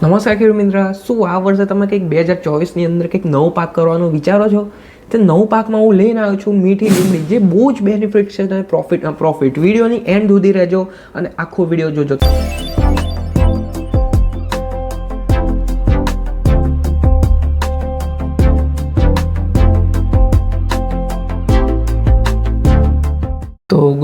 નમસ્કાર ખેડૂત મિત્ર, શું આ વર્ષે તમે કંઈક બે હજાર ચોવીસની અંદર કંઈક નવો પાક કરવાનું વિચારો છો? તે નવ પાકમાં હું લઈને આવ્યો છું મીઠી લીમડી, જે બહુ જ બેનિફિટ છે. અને પ્રોફિટ પ્રોફિટ વિડીયોની એન્ડ સુધી રહેજો અને આખો વીડિયો જોજો.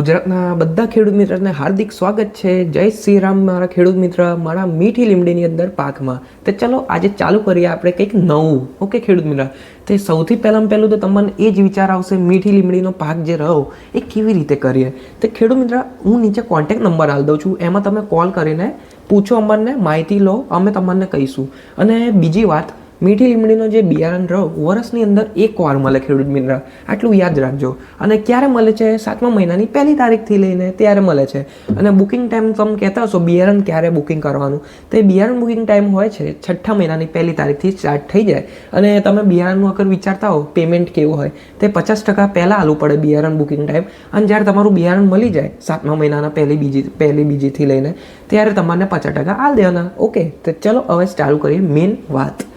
ગુજરાતના બધા ખેડૂત મિત્રને હાર્દિક સ્વાગત છે. જય શ્રી રામ મારા ખેડૂત મિત્ર, મારા મીઠી લીમડીની અંદર પાકમાં. તો ચલો આજે ચાલુ કરીએ આપણે કંઈક નવું. ઓકે ખેડૂત મિત્ર? તે સૌથી પહેલાં પહેલું તો તમને એ જ વિચાર આવશે, મીઠી લીમડીનો પાક જે રહો એ કેવી રીતે કરીએ? તો ખેડૂત મિત્ર, હું નીચે કોન્ટેક્ટ નંબર આપી દઉં છું. એમાં તમે કોલ કરીને પૂછો અમને, માહિતી લો, અમે તમને કહીશું. અને બીજી વાત મીઠી લીમડીનો જે બિયારણ રહો, વર્ષની અંદર એક વાર મળે ખેડૂત મિત્ર, આટલું યાદ રાખજો. અને ક્યારે મળે છે? સાતમા મહિનાની પહેલી તારીખથી લઈને ત્યારે મળે છે. અને બુકિંગ ટાઈમ તમે કહેતા હશો, બિયારણ ક્યારે બુકિંગ કરવાનું? તો એ બિયારણ બુકિંગ ટાઈમ હોય છે, છઠ્ઠા મહિનાની પહેલી તારીખથી સ્ટાર્ટ થઈ જાય. અને તમે બિયારણનું અગર વિચારતા હો પેમેન્ટ કેવું હોય, તે પચાસ ટકા પહેલાં આલું પડે બિયારણ બુકિંગ ટાઈમ અને જ્યારે તમારું બિયારણ મળી જાય, સાતમા મહિનાના પહેલી બીજી, પહેલી બીજીથી લઈને, ત્યારે તમારે પચાસ ટકા આ દેવાના. ઓકે તો ચલો હવે ચાલુ કરીએ મેઇન વાત.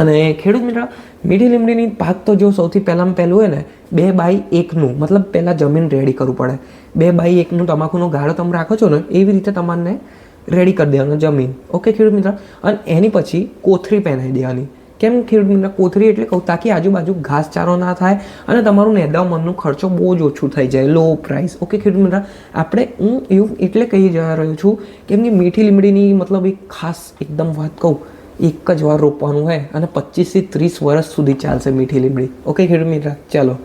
અને ખેડૂત મિત્ર, મીઠી લીમડીની પાક તો જો સૌથી પહેલાં પહેલું હોય ને, બે બાય એકનું, મતલબ પહેલાં જમીન રેડી કરવું પડે. બે બાય એકનું તમાકુનો ગાળો તમે રાખો છો ને, એવી રીતે તમારને રેડી કરી દેવાનું જમીન. ઓકે ખેડૂત મિત્ર? અને એની પછી કોથરી પહેરાવી દેવાની. કેમ ખેડૂત મિત્ર? કોથરી એટલે કહું, તાકી આજુબાજુ ઘાસચારો ના થાય અને તમારું નેદા મનનો ખર્ચો બહુ જ ઓછું થઈ જાય લો પ્રાઇસ ઓકે ખેડૂત મિત્ર? આપણે હું એવું એટલે કહી જવા રહ્યો છું, કેમ કે મીઠી લીમડીની મતલબ એક ખાસ એકદમ વાત કહું એક જ વાર રોપવાનું હોય અને પચીસથી ત્રીસ વર્ષ સુધી ચાલશે મીઠી લીમડી ઓકે ખેડૂત મિત્ર, ચાલો.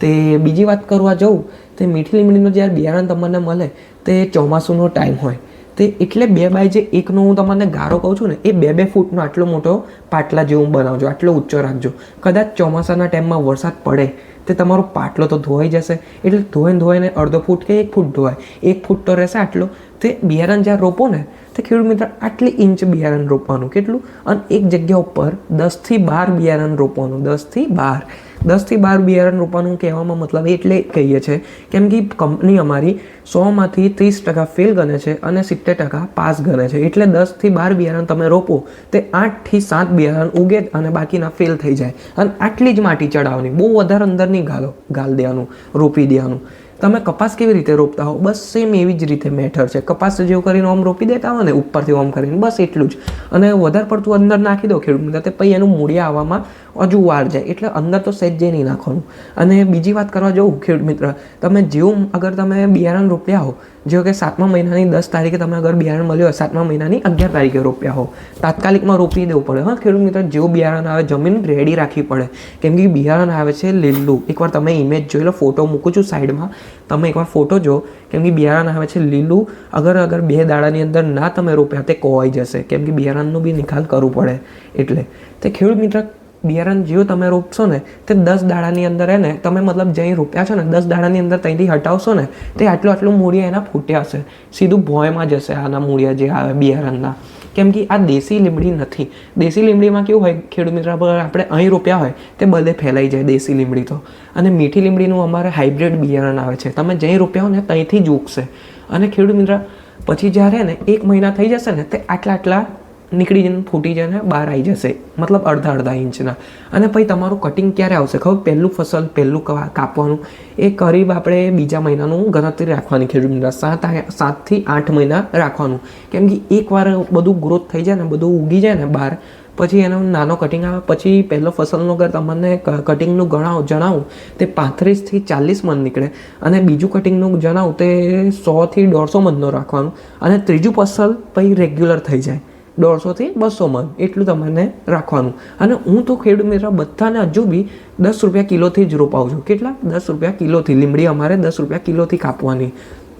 તે બીજી વાત કરવા જાઉં, તે મીઠી લીમડીનો જ્યારે બિયારણ તમને મળે, તે ચોમાસુનો ટાઈમ હોય. તે એટલે બે બાય જે એકનો હું તમને ગારો કહું છું ને, એ બે બે ફૂટનો આટલો મોટો પાટલા જેવું બનાવજો, આટલો ઊંચો રાખજો. કદાચ ચોમાસાના ટાઈમમાં વરસાદ પડે, તે તમારો પાટલો તો ધોવાઈ જશે. એટલે ધોઈને ધોઈને અડધો ફૂટ કે એક ફૂટ ધોવાય. એક ફૂટ તો રહેશે આટલો. તે બિયારણ જ્યાં રોપો ને, તે ખેડૂત મિત્ર આટલી ઇંચ બિયારણ રોપવાનું. કેટલું? અને એક જગ્યા ઉપર દસથી બાર બિયારણ રોપવાનું, દસથી બાર. દસથી બાર બિયારણ રોપવાનું કહેવામાં મતલબ એટલે કહીએ છીએ કેમ કે કંપની અમારી સોમાંથી ત્રીસ ટકા ફેલ ગણે છે અને સિત્તેર ટકા પાસ ગણે છે. એટલે દસથી બાર બિયારણ તમે રોપો, તે આઠથી સાત બિયારણ ઉગે અને બાકીના ફેલ થઈ જાય. અને આટલી જ માટી ચડાવવાની, બહુ વધારે અંદર નહીં ગાલો, ગાલ દેવાનું, રોપી દેવાનું. તમે કપાસ કેવી રીતે રોપતા હો? બસ સેમ એવી જ રીતે મેથડ છે. કપાસ જેવું કરીને ઓમ રોપી દેતા હો ને, ઉપરથી ઓમ કરીને, બસ એટલું જ. અને વધારે પડતું અંદર નાખી દો ખેડૂત તે પછી એનું મૂળિયા આવવામાં હજુ વાર જાય. એટલે અંદર તો સેજ જે નહીં નાખવાનું. અને બીજી વાત કરવા જવું ખેડૂત મિત્ર, તમે જેવું અગર તમે બિયારણ રોપ્યા હો, જેવો કે સાતમા મહિનાની દસ તારીખે તમે અગર બિયારણ મળ્યો હોય, સાતમા મહિનાની અગિયાર તારીખે રોપ્યા હો. તાત્કાલિકમાં રોપી દેવું પડે. હા, ખેડૂત મિત્ર, જેવું બિયારણ આવે, જમીન રેડી રાખવી પડે. કેમ કે બિયારણ આવે છે લીલું. એકવાર તમે ઇમેજ જોઈ લો ફોટો મૂકું છું સાઈડમાં. તમે એકવાર ફોટો જો, કેમ કે બિયારણ આવે છે લીલું, અગર અગર બે દાડાની અંદર ના તમે રોપ્યા તે કોવાઈ જશે. કેમ કે બિયારણનો બી નિકાલ કરવું પડે. એટલે તે ખેડૂત મિત્ર, બિયારણ જેવું તમે રોપશો ને, તે દસ દાડાની અંદર એને તમે મતલબ જ્યાં રોપ્યા છો ને, દસ દાડાની અંદર ત્યાંથી હટાવશો ને, તે આટલું આટલું મૂળિયા એના ફૂટ્યા હશે. સીધું ભોયમાં જશે આના મૂળિયા જે આવે બિયારણના. કેમ કે આ દેશી લીમડી નથી. દેશી લીમડીમાં કેવું હોય, ખેડૂત મિત્ર, આપણે અહીં રોપ્યા હોય, તે બધે ફેલાઈ જાય દેશી લીમડી તો. અને મીઠી લીમડીનું અમારે હાઇબ્રિડ બિયારણ આવે છે. તમે જ્યાં રોપ્યા હો ને ત્યાંથી જ ઉગશે. અને ખેડૂત મિત્ર, પછી જ્યારે ને, એક મહિના થઈ જશે ને, તે આટલા આટલા નીકળી જઈને ફૂટી જઈને બહાર આવી જશે. મતલબ અડધા અડધા ઇંચના. અને પછી તમારું કટિંગ ક્યારે આવશે? ખબર? પહેલું ફસલ, પહેલું કવા- કાપવાનું. એ કરીબ આપણે બીજા મહિનાનું ગણતરી રાખવાની ખેડૂત મિત્ર. સાત સાતથી આઠ મહિના રાખવાનું. કેમ કે એકવાર બધું ગ્રોથ થઈ જાય ને, બધું ઉગી જાય ને બહાર, પછી એનો નાનો કટિંગ આવે, પછી પહેલો ફસલનો અગર તમને કટિંગનું ગણાવ, જણાવું, તે પાંત્રીસથી ચાલીસ મન નીકળે. અને બીજું કટિંગનું જણાવું, તે સોથી દોઢસો મનનો રાખવાનું. અને ત્રીજું ફસલ પછી રેગ્યુલર થઈ જાય. દોઢસોથી બસો મણ એટલું તમારે રાખવાનું. અને હું તો ખેડૂત મિત્ર બધાને હજુ બી દસ રૂપિયા કિલોથી જ રોપાવું છું. કેટલા? દસ રૂપિયા કિલોથી. લીમડી અમારે દસ રૂપિયા કિલોથી કાપવાની.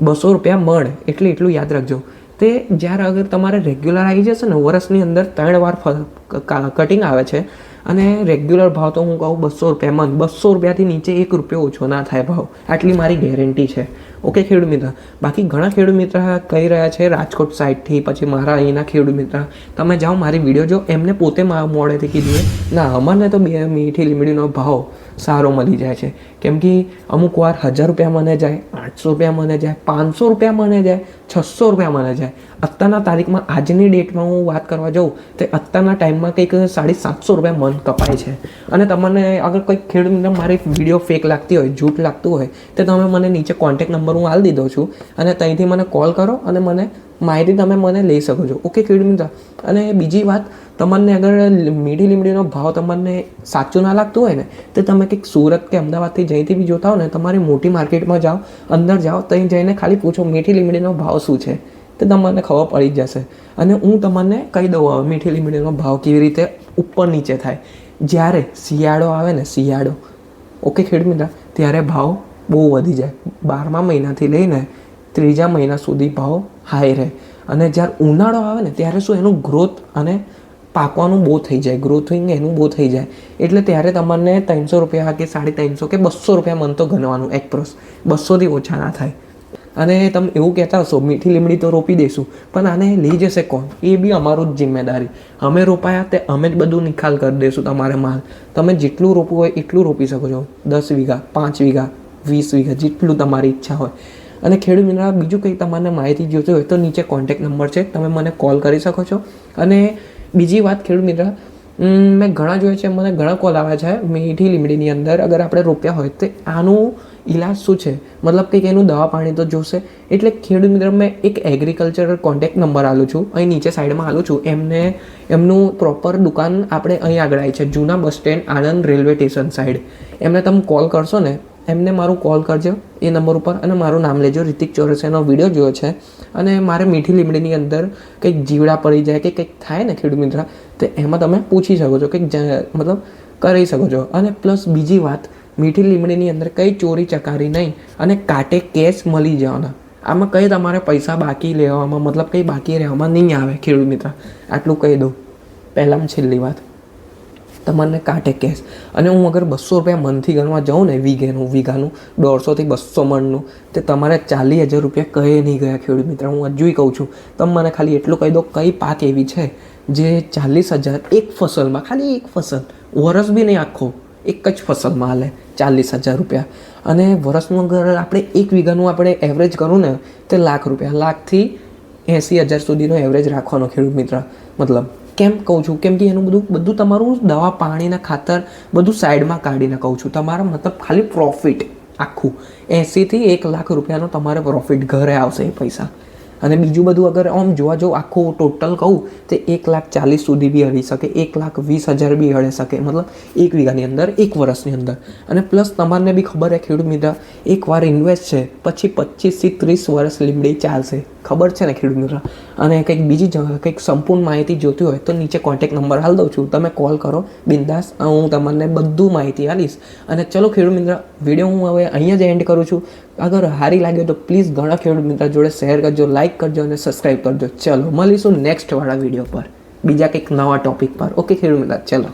બસો રૂપિયા મણ એટલે એટલું યાદ રાખજો. તે જ્યારે અગર તમારે રેગ્યુલર આવી જશે ને, વર્ષની અંદર ત્રણ વાર કટિંગ આવે છે અને રેગ્યુલર ભાવ તો હું કહું બસો રૂપિયા મન બસો રૂપિયાથી નીચે એક રૂપિયો ઓછો ના થાય ભાવ. આટલી મારી ગેરંટી છે. ઓકે ખેડૂત મિત્ર. બાકી ઘણા ખેડૂત મિત્ર કહી રહ્યા છે રાજકોટ સાઈડથી પછી મારા અહીંના ખેડૂત મિત્ર. તમે જાઓ, મારી વીડિયો જો એમને પોતે મોડેથી કીધું ના, અમારને તો બે મીઠી લીમડીનો ભાવ સારો મળી જાય છે. કેમ કે અમુક વાર હજાર રૂપિયા મને જાય, આઠસો રૂપિયા મને જાય, પાંચસો રૂપિયા મને જાય, છસો રૂપિયા મને જાય. અત્યારના તારીખમાં આજની ડેટમાં હું વાત કરવા જાઉં, તો અત્યારના ટાઈમમાં કંઈક સાડી સાતસો રૂપિયા મન કપાય છે. અને તમને અગર કંઈક ખેડૂતને મારી વીડિયો ફેક લાગતી હોય, જૂઠ લાગતું હોય, તો તમે મને નીચે કોન્ટેક નંબર હું હાલ દીધો છું. અને ત્યાંથી મને કોલ કરો અને મને માહિતી તમે મને લઈ શકો છો. ઓકે ખેડૂત મિત્ર. અને બીજી વાત, તમને અગર મીઠી લીમડીનો ભાવ તમને સાચો ના લાગતું હોય ને, તો તમે કંઈક સુરત કે અમદાવાદથી જઈથી બી જોતા હો ને, તમારી મોટી માર્કેટમાં જાઓ, અંદર જાઓ ત્યાં જઈને ખાલી પૂછો મીઠી લીમડીનો ભાવ શું છે, તો તમને ખબર પડી જ જશે. અને હું તમને કહી દઉં હવે, મીઠી લીમડીનો ભાવ કેવી રીતે ઉપર નીચે થાય. જ્યારે શિયાળો આવે ને, શિયાળો ઓકે ખેડૂત ત્યારે ભાવ બહુ વધી જાય. બારમા મહિનાથી લઈને ત્રીજા મહિના સુધી ભાવ હાઈ રહે. અને જ્યારે ઉનાળો આવે ને, ત્યારે શું એનું ગ્રોથ અને પાકવાનું બહુ થઈ જાય. ગ્રોથિંગ એનું બહુ થઈ જાય. એટલે ત્યારે તમને ત્રણસો રૂપિયા કે સાડી ત્રણસો કે બસો રૂપિયા મન તો ગણવાનું એક પ્રોસ બસોથી ઓછા ના થાય. અને તમે એવું કહેતા હશો, મીઠી લીમડી તો રોપી દઈશું પણ આને લઈ જશે કોણ? એ બી અમારું જ જિમ્મેદારી. અમે રોપાયા તે અમે જ બધું નિકાલ કરી દઈશું તમારે માલ. તમે જેટલું રોપવું હોય એટલું રોપી શકો છો. દસ વીઘા, પાંચ વીઘા, વીસ વીઘા, જેટલું તમારી ઈચ્છા હોય. અને ખેડૂત મિત્ર, બીજું કંઈ તમને માહિતી જોઈતી હોય તો નીચે કોન્ટેક નંબર છે. તમે મને કોલ કરી શકો છો. અને બીજી વાત ખેડૂત મિત્ર મેં ઘણા જોયા છે, મને ઘણા કોલ આવ્યા છે મીઠી લીમડીની અંદર. અગર આપણે રોપ્યા હોય તો આનું ઈલાજ શું છે? મતલબ કે એનું દવા પાણી તો જોશે. એટલે ખેડૂત મિત્ર, મેં એક એગ્રીકલ્ચર કોન્ટેક્ટ નંબર આલું છું. અહીં નીચે સાઈડમાં આલું છું. એમને, એમનું પ્રોપર દુકાન આપણે અહીં આગળ આવી છે. જૂના bus stand Anand railway station side એમને તમે કોલ કરશો ને એમને મારું કોલ કરજો એ નંબર ઉપર અને મારું નામ લેજો. રિતિક ચોરસિયાનો વીડિયો જોયો છે અને મારે મીઠી લીમડીની અંદર કંઈક જીવડા પડી જાય કે કંઈક થાય ને ખેડૂત મિત્ર, તો એમાં તમે પૂછી શકો છો, કંઈક મતલબ કરી શકો છો. અને પ્લસ બીજી વાત, મીઠી લીમડીની અંદર કંઈ ચોરી ચકારી નહીં અને કાંટે કેશ મળી જવાના. આમાં કંઈ તમારે પૈસા બાકી લેવામાં, મતલબ કંઈ બાકી રહેવામાં નહીં આવે, ખેડૂત મિત્ર. આટલું કહી દઉં. પહેલાં છેલ્લી વાત. તમને કાંટે કેશ અને હું અગર બસો રૂપિયા મનથી ગણવા જાઉં ને વીઘેનું, વીઘાનું, દોઢસોથી બસો મણનું, તે તમારે ચાલીસ હજાર રૂપિયા કહે નહીં ગયા ખેડૂત મિત્ર. હું હજુય કહું છું, તમે મને ખાલી એટલું કહી દો કઈ પાક એવી છે જે ચાલીસ હજાર એક ફસલમાં, ખાલી એક ફસલ, વરસ બી નહીં આખો, એક જ ફસલમાં હાલે ચાલીસ હજાર રૂપિયા. અને વરસનું અગર આપણે એક વીઘાનું આપણે એવરેજ કરું ને, તે લાખ રૂપિયા, લાખથી એંસી હજાર સુધીનો એવરેજ રાખવાનો ખેડૂત મિત્ર. મતલબ કેમ કહું છું? કેમ કે એનું બધું બધું તમારું દવા પાણીના ખાતર બધું સાઈડમાં કાઢીને કહું છું. તમારા મતલબ ખાલી પ્રોફિટ આખું. એંસીથી એક લાખ રૂપિયાનો તમારે પ્રોફિટ ઘરે આવશે એ પૈસા. અને બીજું બધું અગર આમ જોવા જાઉં આખું ટોટલ કહું, તો એક લાખ ચાલીસ સુધી બી હળી શકે, એક લાખ વીસ હજાર બી હળી શકે, મતલબ એક વીઘાની અંદર, એક વર્ષની અંદર. અને પ્લસ તમારને બી ખબર છે ખેડૂત મિત્ર એકવાર ઇન્વેસ્ટ છે, પછી પચીસથી ત્રીસ વર્ષ લીમડી ચાલશે. ખબર છે ને ખેડૂત મિત્ર? અને કંઈક બીજી કંઈક સંપૂર્ણ માહિતી જોતી હોય તો નીચે કોન્ટેક નંબર હાલ દઉં છું. તમે કોલ કરો. બિંદાસ, હું તમને બધું માહિતી આપીશ. અને ચલો ખેડૂત મિત્ર વીડિયો હું હવે અહીંયા જ એન્ડ કરું છું. અગર હારી લાગે તો પ્લીઝ ઘણા ખેડૂત મિત્ર જોડે શેર કરજો લાઇક કરજો અને સબસ્ક્રાઈબ કરજો. ચલો, મળીશું નેક્સ્ટ વાળા વીડિયો પર. બીજા કંઈક નવા ટોપિક પર. ઓકે ખેડૂત મિત્ર, ચલો.